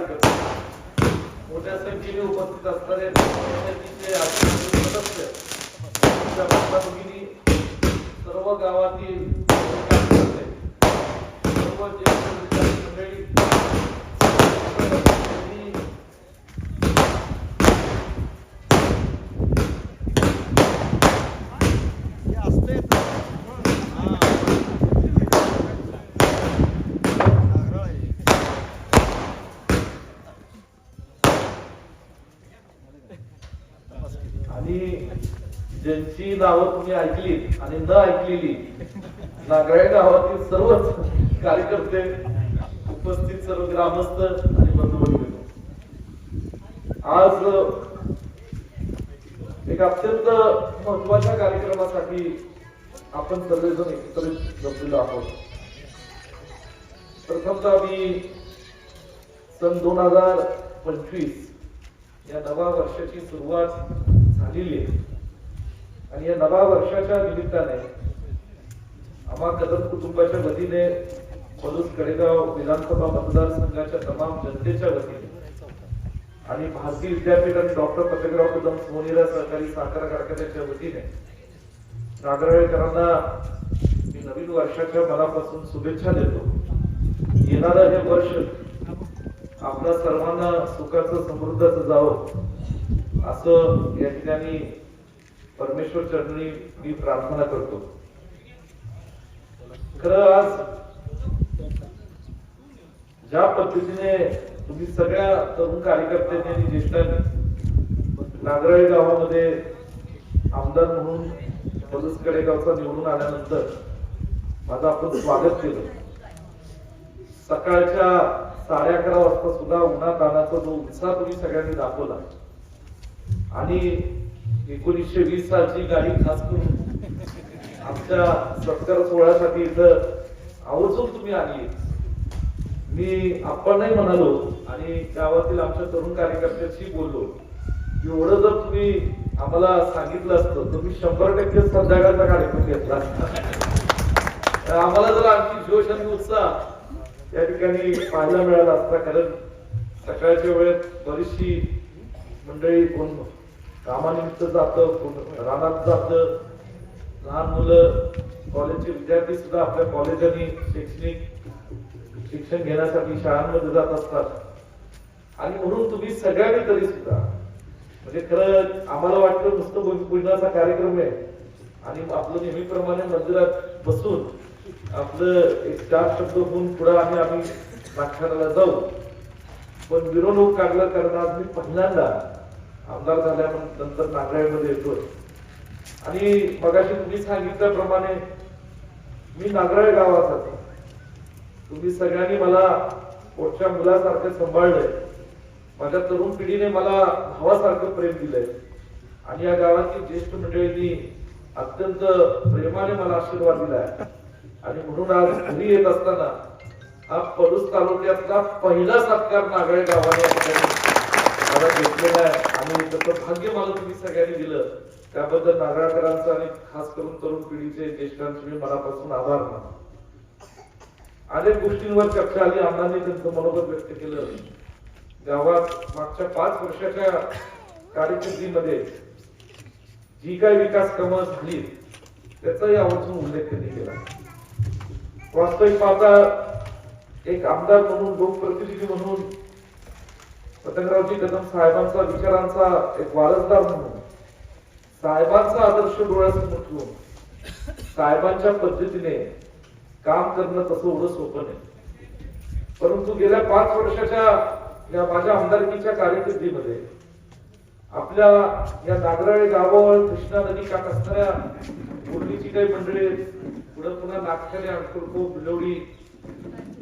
कार्यकर्ते मोठ्या संख्येने उपस्थित असणारे सदस्य भगिनी सर्व गावातील सर्व ज्येष्ठ मंडळी यांनी आणि ज्यांची नावं तुम्ही ऐकली आणि न ऐकलेली नागराळ गावातील सर्वच कार्यकर्ते उपस्थित सर्व ग्रामस्थ आणि बंधू आज एक अत्यंत महत्त्वाच्या कार्यक्रमासाठी आपण सर्वजण एकत्रित जमलेलो आहोत. प्रथमतः मी सन दोन हजार पंचवीस या नव्या वर्षाची सुरुवात झालेली आहे. आणि या नव्या वर्षाच्या निमित्ताने आम्हा कदम कुटुंबाच्या वतीने पलूस कडेगाव विधानसभा मतदारसंघाच्या तमाम जनतेच्या वतीने आणि भारतीय विद्यापीठ आणि डॉक्टर पतंगराव कदम सोनेरा सहकारी साखर कारखान्याच्या वतीने नागरळकरांना मी नवीन वर्षाच्या मनापासून शुभेच्छा देतो. येणारं हे वर्ष आपल्या सर्वांना सुखाचं समृद्धच जावं असं या ठिकाणी परमेश्वर चरणी मी प्रार्थना करतो. खरं आज ज्या पद्धतीने तुम्ही सगळ्या तरुण कार्यकर्त्यांनी आणि ज्येष्ठांनी नागराळी गावामध्ये आमदार म्हणून पलूस कडेगावचा निवडून आल्यानंतर माझं आपण स्वागत केलं. सकाळच्या साडे अकरा वाजता सुद्धा उन्हात आणाचा जो उत्साह तुम्ही सगळ्यांनी दाखवला. आणि एकोणीसशे वीस सालची गाडी खास करून आमच्या सत्कार सोहळ्यासाठी इथं आवर्जून तुम्ही आली मी आपणही म्हणालो आणि गावातील आमच्या तरुण कार्यकर्त्यांशी बोललो एवढं जर तुम्ही आम्हाला सांगितलं असतं तर मी शंभर टक्के संध्याकाळचा कार्यक्रम घेतला असता. आम्हाला जर आणखी जोश आणि उत्साह या ठिकाणी पाहायला मिळाला असता कारण सकाळच्या वेळेत बरीचशी मंडळी कोण कामानिमित्त जातं रानात जातं. लहान मुलं कॉलेजचे विद्यार्थी सुद्धा आपल्या कॉलेजांनी शैक्षणिक शिक्षण घेण्यासाठी शाळांमध्ये जात असतात. आणि म्हणून तुम्ही सगळ्यांनी तरी सुद्धा म्हणजे खरं आम्हाला वाटतं नुसतं भूमी पूजनाचा कार्यक्रम आहे. आणि आपलं नेहमीप्रमाणे मंदिरात बसून आपलं एक चार शब्द होऊन पुढे आम्ही आम्ही नागठाण्याला जाऊ. पण मिरवणूक काढलं कारण आज मी पहिल्यांदा. आमदार झाल्यानंतर नागराळमध्ये येतोय. आणि मगाशी तुम्ही सांगितल्याप्रमाणे मी नागराळ गावासाठी. तुम्ही सगळ्यांनी मला पोटच्या मुलासारखं सांभाळलंय. माझ्या तरुण पिढीने मला भावासारखं प्रेम दिलंय. आणि या गावातील ज्येष्ठ मंडळींनी अत्यंत प्रेमाने मला आशीर्वाद दिलाय. आणि म्हणून आज घरी येत असताना हा पडूस तालुक्यातला पहिला सत्कार नागळे गावाने मला घेतलेला आहे. आणि त्याचं भाग्य मला तुम्ही सगळ्यांनी दिलं. त्याबद्दल नागळकरांचं आणि खास करून तरुण पिढीचे ज्येष्ठांचे मी मनापासून आभार मानतो. अनेक गोष्टींवर चर्चा आली. अण्णांनी त्यांचं मनोगत व्यक्त केलं. गावात मागच्या पाच वर्षाच्या कार्यकिर्दीमध्ये जी काही विकास कामं झाली त्याचाही आवर्जून उल्लेख त्यांनी केला. वास्तविक माझा एक आमदार म्हणून लोकप्रतिनिधी म्हणून पतंगरावजी कदम साहेबांचा विचारांचा एक वारसदार म्हणून साहेबांचा आदर्श डोळ्यासमोर ठेवून साहेबांच्या पद्धतीने काम करणं तसं एवढं सोपं नाही. परंतु गेल्या पाच वर्षाच्या या माझ्या आमदारकीच्या कारकिर्दीमध्ये आपल्या या नागराळे गावावर कृष्णा नदी काठ असणाऱ्या पूर्वीची काही मंडळी पुढे पुन्हा नागठाणे अक्कलकोट बिलवडी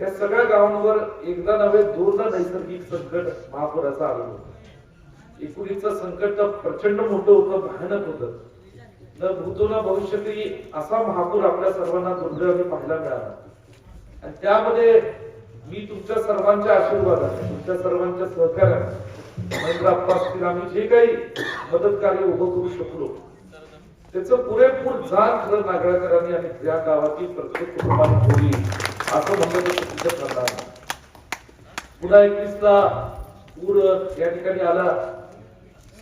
या सगळ्या गावांवर एकदा नव्हे दोनदा नैसर्गिक संकट महापुराचं आलं होतं. एकुणीचं संकट तर प्रचंड मोठं होतं भयानक होतं. न भूतो ना भविष्यती असा महापूर आपल्या सर्वांना दुर्दैवाने पाहायला मिळाला. आणि त्यामध्ये मी तुमच्या सर्वांच्या आशीर्वादाने तुमच्या सर्वांच्या सहकार्याने महेंद्र अप्पा असतील आम्ही जे काही मदत कार्य उभं करू शकलो त्याचं पुरेपूर जाण खरं नागराकरांनी आणि त्या गावातील प्रत्येक कुटुंबाने ठेवली. असं म्हणलं तर चुकीचं पुन्हा एकवीसला पूर या ठिकाणी आला.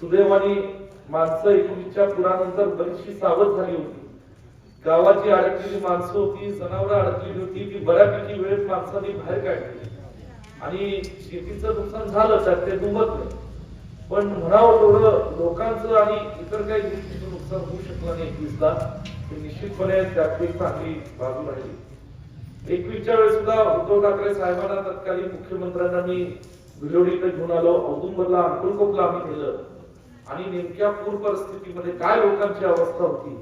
सुदैवाने माणसं एकोणीसच्या पुरानंतर बरीचशी सावध झाली होती. गावाची अडकलेली माणसं होती जनावरं अडकलेली होती ती बऱ्यापैकी वेळेत माणसांनी बाहेर काढली. आणि शेतीचं नुकसान झालं तर ते दुमत नाही. पण म्हणावं तेवढं लोकांचं आणि इतर काही गोष्टींचं नुकसान होऊ शकलं नाही एकवीसला ते निश्चितपणे त्यातली चांगली बाजू राहिली. एकवीसच्या वेळेस सुद्धा उद्धव ठाकरे साहेबांना तत्कालीन मुख्यमंत्र्यांना मी भिलोडीकडे घेऊन आलो. औदुंबरला अंकुलकोपला आम्ही नेलं आणि नेमक्या पूर परिस्थितीमध्ये काय लोकांची अवस्था होती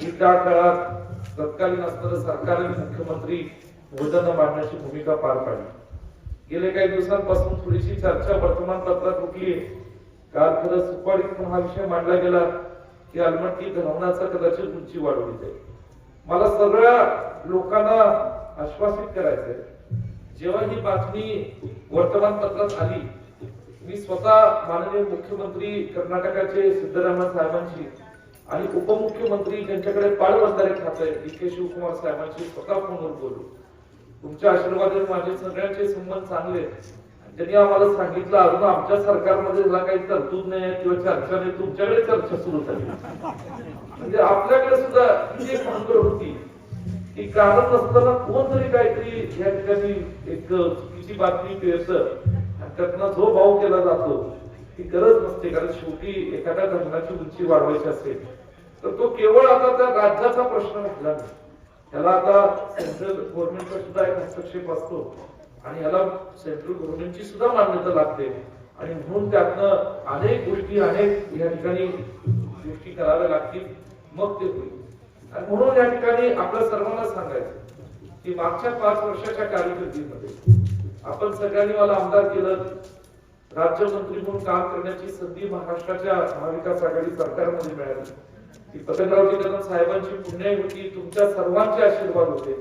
की त्या काळात तत्कालीन असणारं सरकार आणि मुख्यमंत्री भोजन मांडण्याची भूमिका पार पाडली. गेले काही दिवसांपासून थोडीशी चर्चा वर्तमानपत्रात उठली काल खरं सुपाडीत हा विषय मांडला गेला की अलमट्टी धरवण्याचा कदाचित उंची वाढवली जाईल. मला सगळ्या लोकांना आश्वासित करायचंय. जेव्हा ही बातमी वर्तमानपत्रात आली मी स्वतः माननीय मुख्यमंत्री कर्नाटकाचे सिद्धरामय्या साहेबांशी आणि उपमुख्यमंत्री ज्यांच्याकडे पाळबंधारे आहे डी के शिवकुमार साहेबांशी स्वतः फोनवर बोललो तुमच्या आशीर्वादाने माझे सगळ्यांचे संबंध चांगले. ज्यांनी त्यांनी आम्हाला सांगितलं अजून आमच्या सरकारमध्ये ह्याला काही तरतूद नाही किंवा चर्चा नाही तुमच्याकडे चर्चा सुरू झाली. म्हणजे आपल्याकडे सुद्धा ही एक भानगड होती. की कारण नसताना कोणतरी काहीतरी या ठिकाणी एक चुकीची बातमी पेरत. आणि त्यातनं जो भाव केला जातो ती गरज नसते कारण शेवटी एखाद्या धर्माची उंची वाढवायची असेल तर तो केवळ आता त्या राज्याचा प्रश्न म्हटला नाही. त्याला आता सेंट्रल गव्हर्नमेंटचा सुद्धा एक हस्तक्षेप असतो. आणि याला सेंट्रल गव्हर्नमेंटची सुद्धा मान्यता लागते. आणि म्हणून त्यातनं अनेक गोष्टी अनेक या ठिकाणी गोष्टी कराव्या लागतील. मग ते होईल. आणि म्हणून या ठिकाणी आपल्या सर्वांना सांगायचं की मागच्या पाच वर्षाच्या कार्यकिर्दीमध्ये आपण सगळ्यांनी मला आमदार केलं. राज्यमंत्री म्हणून काम करण्याची संधी महाराष्ट्राच्या महाविकास आघाडी सरकारमध्ये मिळाली. की पतंगराव कदम साहेबांची पुण्याई होती तुमच्या सर्वांचे आशीर्वाद होते.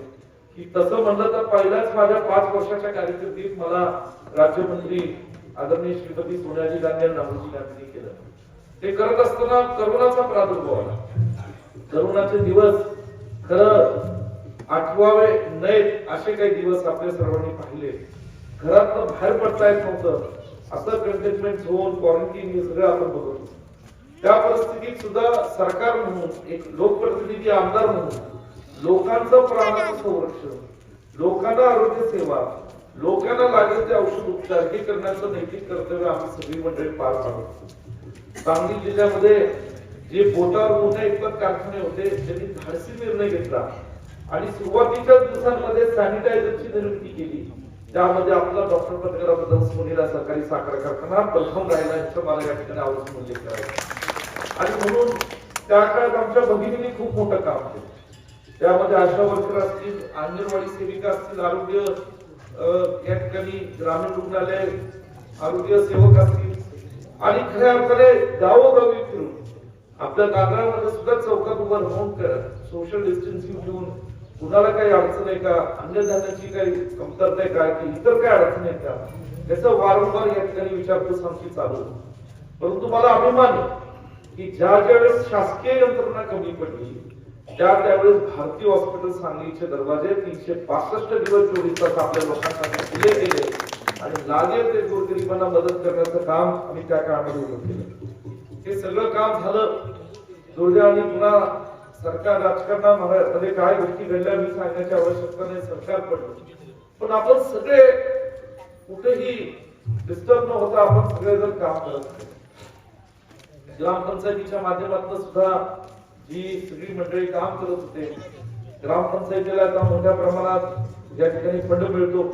की तसं म्हणलं तर पहिल्याच माझ्या पाच वर्षाच्या कार्यकिर्दीत मला राज्यमंत्री आदरणीय श्रीमती सोनियाजी गांधी आणि राहुलजी केलं. ते करत असताना करोनाचा प्रादुर्भाव आला. तरुणाचे दिवस खरं आठवावे नयेत असे काही दिवस आपल्या सर्वांनी पाहिले. घरात बाहेर पडता येत नव्हतं. असं कंटेनमेंट झोन क्वारंटीन हे सगळं आपण बघत त्या परिस्थितीत सुद्धा सरकार म्हणून एक लोकप्रतिनिधी आमदार म्हणून लोकांचं प्राणाचं संरक्षण लोकांना आरोग्य सेवा लोकांना लागेल ते औषध उपचार हे करण्याचं नैतिक कर्तव्य आम्ही सगळी मंडळी पार पाडतो सांगली जिल्ह्यामध्ये जे बोटावर मोठे इतपत कारखाने होते त्यांनी धाडसी निर्णय घेतला. आणि सुरुवातीच्या दिवसांमध्ये सॅनिटायझरची निर्मिती केली. त्यामध्ये आपला डॉक्टर पत्रकाराबद्दल सोनीला सरकारी साखर कारखाना प्रथम राहिला याचं मला या ठिकाणी आवर्जून उल्लेख करायचा आणि म्हणून त्या काळात आमच्या भगिनीने खूप मोठं काम केलं. त्यामध्ये आशा वर्कर असतील अंगणवाडी सेविका असतील आरोग्य या ठिकाणी ग्रामीण रुग्णालय आरोग्य सेवक असतील. आणि खऱ्या अर्थाने गावोगावी फिरून आपल्या नागरामध्ये सुद्धा चौकात उभं राहून सोशल डिस्टन्सिंग ठेवून. कुणाला काही अडचण आहे का? अन्नधान्याची काही कमतरता आहे का? की इतर काही अडचण आहे का? याचा वारंवार या ठिकाणी विचारपूस आमची चालू. परंतु मला अभिमान आहे की ज्या ज्या वेळेस शासकीय यंत्रणा कमी पडली त्या त्यावेळेस भारतीय हॉस्पिटल सांगलीचे दरवाजे तीनशे पासष्ट दिवस चोवीस तास आपल्या लोकांसाठी दिले गेले. आणि लागेल ते गोरगरिबांना मदत करण्याचं काम आम्ही त्या काळामध्ये उभं केलं हे सगळं काम झालं. दुर्दैवाने पुन्हा सरकार राजकारणामध्ये म्हणजे काय गोष्टी घडल्या मी सांगण्याची आवश्यकता नाही. सरकार पडलं. पण आपण सगळे कुठेही डिस्टर्ब न होता आपण सगळे जर काम करत ग्रामपंचायतीच्या माध्यमातून सुद्धा जी सगळी मंडळी काम करत होते. ग्रामपंचायतीला आता मोठ्या प्रमाणात ज्या ठिकाणी फंड मिळतो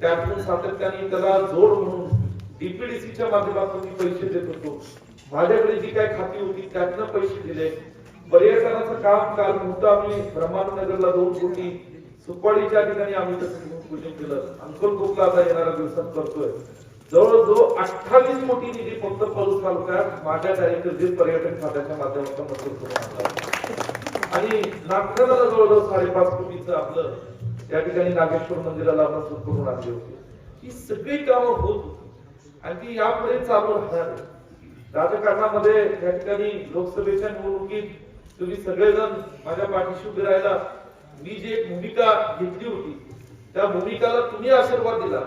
त्यातून सातत्याने त्याला जोड म्हणून डीपीडीसीच्या माध्यमातून पैसे देत होतो. माझ्याकडे जी काही खाती होती त्यातनं पैसे दिले. पर्यटनाचं काम काल मोठं आम्ही ब्रह्मानगरला दोन कोटी सुपाडीच्या ठिकाणी आम्ही तसं केलं. केलं अंकलकोटला आता येणाऱ्या दिवसात करतोय. जवळजवळ अठ्ठावीस कोटी निधी फक्त पलूस तालुक्यात माझ्या कार्यकर्ते पर्यटन खात्याच्या माध्यमातून मंजूर आणि नागपूरला जवळजवळ साडेपाच कोटीचं आपलं त्या ठिकाणी नागेश्वर मंदिराला आपण सुरू करून आणली होती. ही सगळी कामं होत होती. आणि ती यापुढे चालू राहणार. आहे. राजकारणामध्ये या ठिकाणी लोकसभेच्या निवडणुकीत तुम्ही सगळेजण माझ्या पाठीशी उभे राहिला. मी जी एक भूमिका घेतली होती त्या भूमिकाला तुम्ही आशीर्वाद दिला.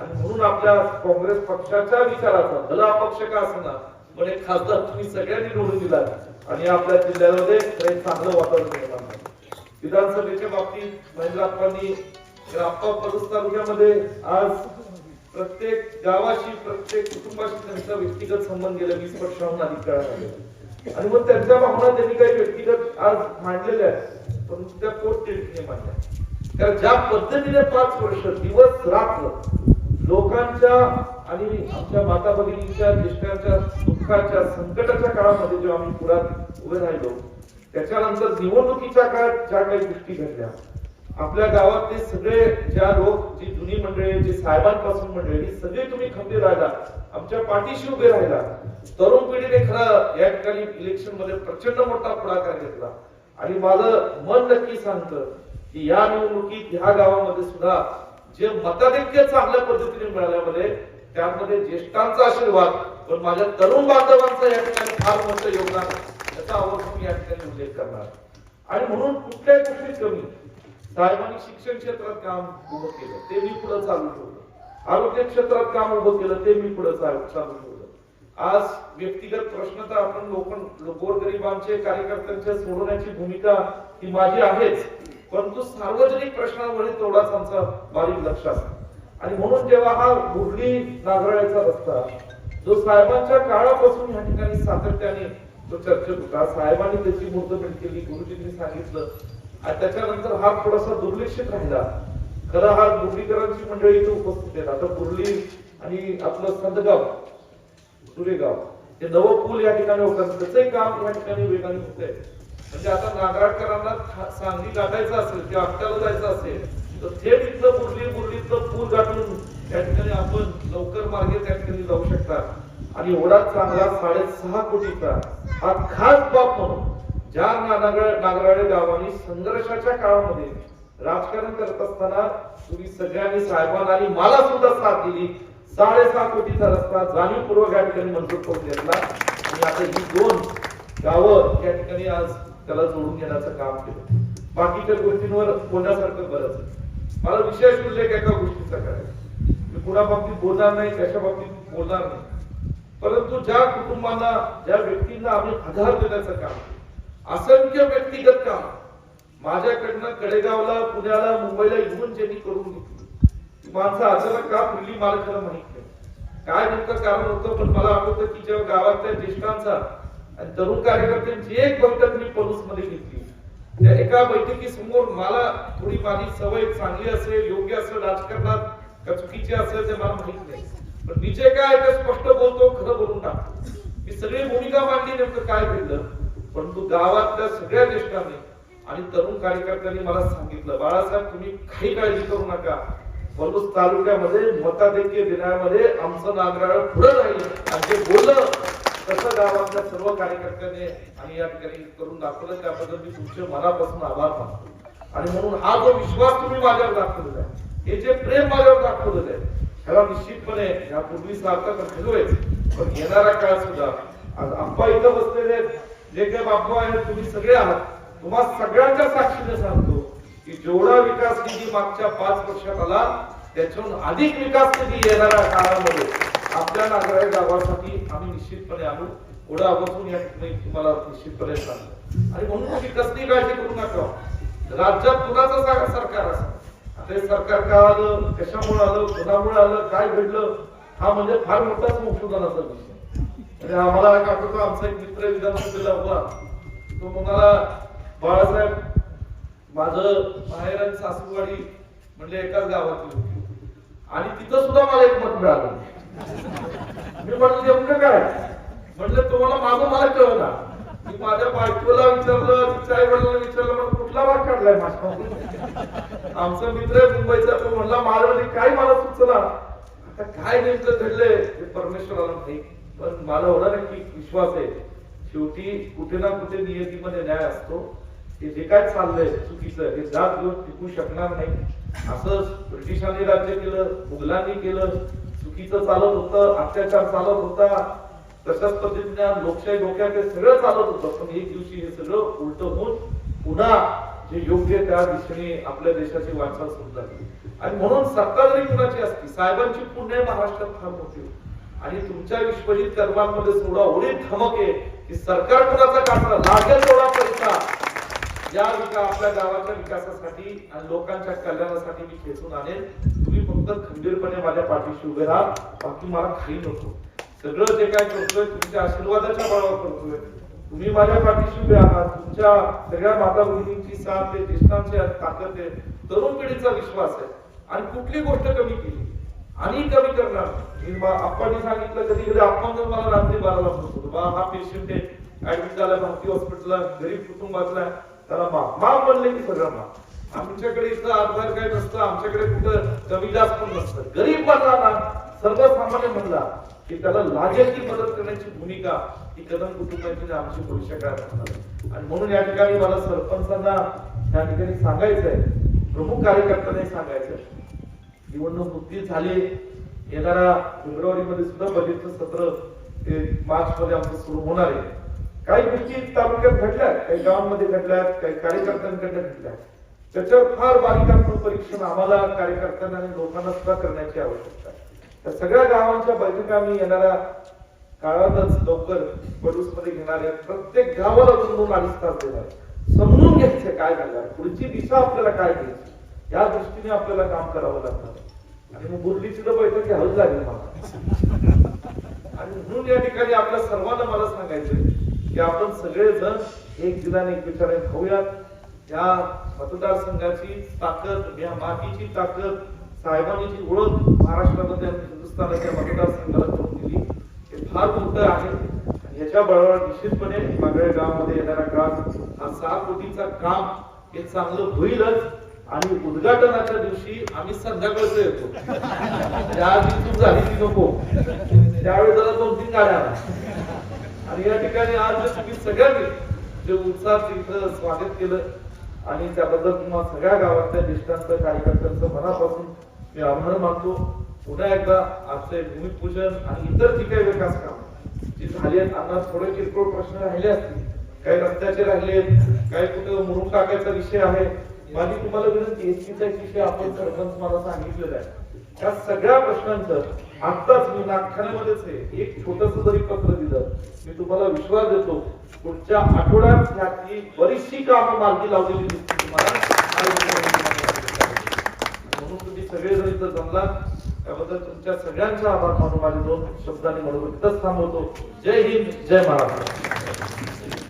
आणि म्हणून आपल्या काँग्रेस पक्षाच्या विचाराचा भला अपक्ष का असणार पण एक खासदार तुम्ही सगळ्यांनी निवडून दिला. आणि आपल्या जिल्ह्यामध्ये काही चांगलं वातावरण निर्माण विधानसभेच्या बाबतीत महेंद्राप्पांनी ग्राप्पा पलूस तालुक्यामध्ये आज प्रत्येक गावाशी प्रत्येक कुटुंबाशी त्यांचा व्यक्तिगत संबंध गेला वीस वर्षाहून अधिक काळात आले आणि मग त्यांच्या भावना त्यांनी काही व्यक्तिगत आज मांडलेल्या आहेत पण त्या कोर्ट तिडकीने मांडल्या? कारण ज्या पद्धतीने पाच वर्ष दिवस रात्र लोकांच्या आणि आमच्या माता भगिनींच्या ज्येष्ठांच्या दुःखाच्या संकटाच्या काळामध्ये जेव्हा आम्ही पुरात उभे राहिलो त्याच्यानंतर निवडणुकीच्या काळात ज्या काही गोष्टी घडल्या आपल्या गावातले सगळे ज्या लोक जी जुनी मंडळी जी साहेबांपासून मंडळी सगळे तुम्ही खंबीर राहिला. आमच्या पाठीशी उभे राहिला. तरुण पिढीने खरं या ठिकाणी इलेक्शनमध्ये प्रचंड मोठा पुढाकार घेतला. आणि माझं मन नक्की सांगतं की या निवडणुकीत ह्या गावामध्ये सुद्धा जे मताधिक्य चांगल्या पद्धतीने मिळाल्यामध्ये त्यामध्ये ज्येष्ठांचा आशीर्वाद पण माझ्या तरुण बांधवांचं या ठिकाणी फार मोठं योगदान याचा आवर्जून या ठिकाणी उल्लेख करणार. आणि म्हणून कुठल्याही गोष्टीत कमी. साहेबांनी शिक्षण क्षेत्रात काम उभं केलं ते मी पुढे चालू ठेवलं. आरोग्य क्षेत्रात काम उभं केलं ते मी पुढे चालू ठेवलं. आज व्यक्तिगत प्रश्न तर आपण लोक गोरगरिबांचे कार्यकर्त्यांच्या सोडवण्याची भूमिका ही माझी आहेच परंतु सार्वजनिक प्रश्नांमध्ये तेवढाच आमचा बारीक लक्ष असतो आणि म्हणून जेव्हा हा गुरली नागराळ्याचा रस्ता जो साहेबांच्या काळापासून या ठिकाणी सातत्याने तो चर्चेत होता साहेबांनी त्याची मुहूर्तमेढ केली गुरुजींनी सांगितलं आणि त्याच्यानंतर हा थोडासा दुर्लक्षित राहिला खरं हा गुरलीकरांची मंडळी इथे उपस्थित आहेत. आता बुर्ली आणि आपलं संदगाव सुरेगाव हे नवं पूल या ठिकाणी होतं त्याचंही काम या ठिकाणी वेगाने होत आहे. म्हणजे आता नागराटकरांना सांगली गाठायचं असेल किंवा आपल्याला जायचं असेल तर थेट इथलं बुर्ली बुर्लीतलं पूल गाठून या ठिकाणी आपण लवकर मार्गे त्या ठिकाणी जाऊ शकतात आणि एवढा चांगला साडेसहा कोटीचा हा खास बाब म्हणून ज्या नागराळ नागराळे गावांनी संघर्षाच्या काळामध्ये राजकारण करत असताना तुम्ही सगळ्यांनी साहेबांना आणि मला सुद्धा साथ दिली. साडेसहा कोटीचा रस्ता जाणीवपूर्वक या ठिकाणी मंजूर करून घेतला. आणि आता ही दोन गावं या ठिकाणी आज त्याला जोडून घेण्याचं काम केलं. बाकीच्या गोष्टींवर बोलण्यासारखं बरंच आहे. मला विशेष म्हणजे उल्लेख एका गोष्टीचा करायचा मी कुणा बाबतीत बोलणार नाही त्याच्या बाबतीत बोलणार नाही. परंतु ज्या कुटुंबांना ज्या व्यक्तींना आम्ही आधार देण्याचं काम केलं, असंख्य व्यक्तिगत काम माझ्याकडनं कडेगावला पुण्याला मुंबईला येऊन ज्यांनी करून घेतली. ती माणसं अचानक का फिरली मला खरं माहीत नाही. काय नेमकं कारण होतं पण मला आठवतं की जेव्हा गावातल्या ज्येष्ठांचा आणि तरुण कार्यकर्त्यांची एक बैठक मी पलूसमध्ये घेतली. त्या एका बैठकी समोर मला थोडी माझी सवय चांगली असेल योग्य असेल राजकारणात का चुकीची असेल ते मला माहीत नाही. पण मी जे काय स्पष्ट बोलतो खरं बोलून टाकतो. मी सगळी भूमिका मांडली नेमकं काय घडलं? परंतु गावातल्या सगळ्या ज्येष्ठांनी आणि तरुण कार्यकर्त्यांनी मला सांगितलं बाळासाहेब तुम्ही काही काळजी करू नका. परंतु तालुक्यामध्ये मताधिक्य देण्यामध्ये आमचं नागराळ पुढे राहील. आणि ते बोललं तसं गावातल्या सर्व कार्यकर्त्यांनी आणि या ठिकाणी करून दाखवलं. त्याबद्दल मी तुमचे मनापासून आभार मानतो. आणि म्हणून हा जो विश्वास तुम्ही माझ्यावर दाखवलेला आहे हे जे प्रेम माझ्यावर दाखवलेलं आहे ह्याला निश्चितपणे यापूर्वी सार्थक ठरलोयच पण येणारा काळ सुद्धा आज आप्पा इथं बसलेले आहेत, जे काही बापू आहेत तुम्ही सगळे आहात. तुम्हा सगळ्यांच्या साक्षीने सांगतो की जेवढा विकास निधी मागच्या पाच वर्षात आला त्याच्याहून अधिक विकास निधी येणाऱ्या काळामध्ये आपल्या नागराळ गावासाठी आम्ही निश्चितपणे आणू एवढं आवर्जून या ठिकाणी तुम्हाला निश्चितपणे सांगतो. आणि म्हणून तुम्ही कसली काळजी करू नका. राज्यात कुणाचं सरकार असं? आता सरकार का आलं? कशामुळे आलं? कोणामुळे आलं? काय घडलं? हा म्हणजे फार मोठाच संशोधनाचा विषय. म्हणजे आम्हाला एक आठवतो आमचा एक मित्र विधानसभेला होता तो म्हणाला बाळासाहेब माझं माहेर आणि सासूवाडी म्हणजे एकाच गावातली होती. आणि तिथं सुद्धा मला एक मत मिळालं. मी म्हटलं नेमकं काय? म्हटलं तुम्हाला माझं मला कळना मी माझ्या बायकोला विचारलं तिच्या आई वडिलांना विचारलं म्हणून कुठला भाग काढलाय माझ्या आमचा मित्र आहे मुंबईचा तो म्हणला माझ्यामध्ये काय मला सुचला? आता काय नेमकं घडलंय हे परमेश्वराला माहिती पण मला होणार की विश्वास आहे. शेवटी कुठे ना कुठे नियतीमध्ये न्याय असतो. हे जे काय चाललंय चुकीचं हे जात घेऊन टिकू शकणार नाही. असं ब्रिटिशांनी राज्य केलं मुघलांनी केलं चुकीचं चालत होतं अत्याचार चालत होता. तशाच पद्धतीने लोकशाही डोक्यात हे सगळं चालत होतं. पण एक दिवशी हे सगळं उलट होऊन पुन्हा जे योग्य त्या दिशेने आपल्या देशाची वाटचाल सुरू झाली. आणि म्हणून सत्ता जरी कुणाची असती साहेबांची पुण्य महाराष्ट्रात फार मोठी होती. आणि तुमच्या विश्वजित कर्मांमध्ये सोडा एवढी धमक आहे की सरकार कुणाचा काढणार लागेल तेवढा पैसा या विका आपल्या गावाच्या विकासासाठी आणि लोकांच्या कल्याणासाठी मी खेचून आणेल. तुम्ही फक्त खंबीरपणे माझ्या पाठीशी उभे राहा. बाकी मला काही नको. सगळं जे काय करतोय तुमच्या आशीर्वादाच्या बळावर करतोय. तुम्ही माझ्या पाठीशी उभे आहात तुमच्या सगळ्या माता भगिनींची साथ आहे ज्येष्ठांची ताकद आहे. तरुण पिढीचा विश्वास आहे. आणि कुठली गोष्ट कमी केली? आणि कमी करणार. मी बा- सांगितलं कधी कधी आपण मला रात्री बाराला फोन बा हा पेशंट आहे ऍडमिट झाला भारतीय हॉस्पिटलला गरीब कुटुंबातला आहे. त्याला मा माप म्हणले की सगळं मा आमच्याकडे इथं आधार काय नसतं आमच्याकडे कुठं कमी जास्त पण नसतं. गरीब बनला ना सर्वसामान्य म्हणला की त्याला लागेल ती मदत करण्याची भूमिका ही कदम कुटुंबाची आमची भविष्य काय असणार आणि म्हणून या ठिकाणी मला सरपंचांना या ठिकाणी सांगायचंय प्रमुख कार्यकर्त्यांना सांगायचंय निवडणूक नुकतीच झाली. येणाऱ्या फेब्रुवारी मध्ये सुद्धा बजेटचं सत्र ते मार्च मध्ये आमचं सुरू होणार आहे. काही गोष्टी तालुक्यात घडल्या काही गावांमध्ये घडल्या काही कार्यकर्त्यांकडनं घडल्या. त्याच्यावर फार बालिकांचं परीक्षण आम्हाला कार्यकर्त्यांना आणि लोकांना सुद्धा करण्याची आवश्यकता त्या सगळ्या गावांच्या बैठका मी येणाऱ्या काळातच लवकर पडूसमध्ये घेणार आहे. प्रत्येक गावाला दोन दोन अडीच तास देणार समजून घ्यायचं काय झालं पुढची दिशा आपल्याला काय घ्यायची? या दृष्टीने आपल्याला काम करावं लागणार आणि मग मुरलीची तर बैठक घ्यावंच लागेल मला. आणि म्हणून या ठिकाणी आपल्या सर्वांना मला सांगायचंय की आपण सगळेजण एक दिलाने एक विचारे खाऊयात. या मतदारसंघाची ताकद या मातीची ताकद साहेबांनी जी ओळख महाराष्ट्रामध्ये आणि हिंदुस्थानाच्या मतदारसंघाला करून दिली हे फार मोठं आहे. याच्या बळावर निश्चितपणे मागळे गावामध्ये येणारा ग्रास हा सहा कोटीचा काम हे चांगलं होईलच. आणि उद्घाटनाच्या दिवशी आम्ही संध्याकाळचं येतो. त्या आधी झाली ती नको. त्यावेळी जरा दोन तीन गाड्या आणि. या ठिकाणी आज तुम्ही सगळ्यांनी जे उत्साह इथं स्वागत केलं आणि त्याबद्दल तुम्हाला सगळ्या गावातल्या ज्येष्ठांचं कार्यकर्त्यांचं मनापासून मी आभार मानतो. पुन्हा एकदा आजचे भूमिपूजन आणि इतर जी काही विकास काम जी झाली आहेत आता थोडे किरकोळ प्रश्न राहिले असतील. काही रस्त्याचे राहिले काही कुठे मुरुम टाकायचा विषय आहे. माझी तुम्हाला विनंती एसटीचा एक विषय आपण सरपंच मला सांगितलेला आहे त्या सगळ्या प्रश्नांचं आत्ताच मी नागठाण्यामध्येच आहे एक छोटस जरी पत्र दिलं मी तुम्हाला विश्वास देतो पुढच्या आठवड्यात ह्यातली बरीचशी कामं मार्गी लावलेली दिसतील तुम्हाला. म्हणून तुम्ही सगळेजण इथं जमलात. त्याबद्दल तुमच्या सगळ्यांचा आभार मानून माझे दोन शब्दांनी म्हणून इथंच थांबवतो जय हिंद जय महाराष्ट्र.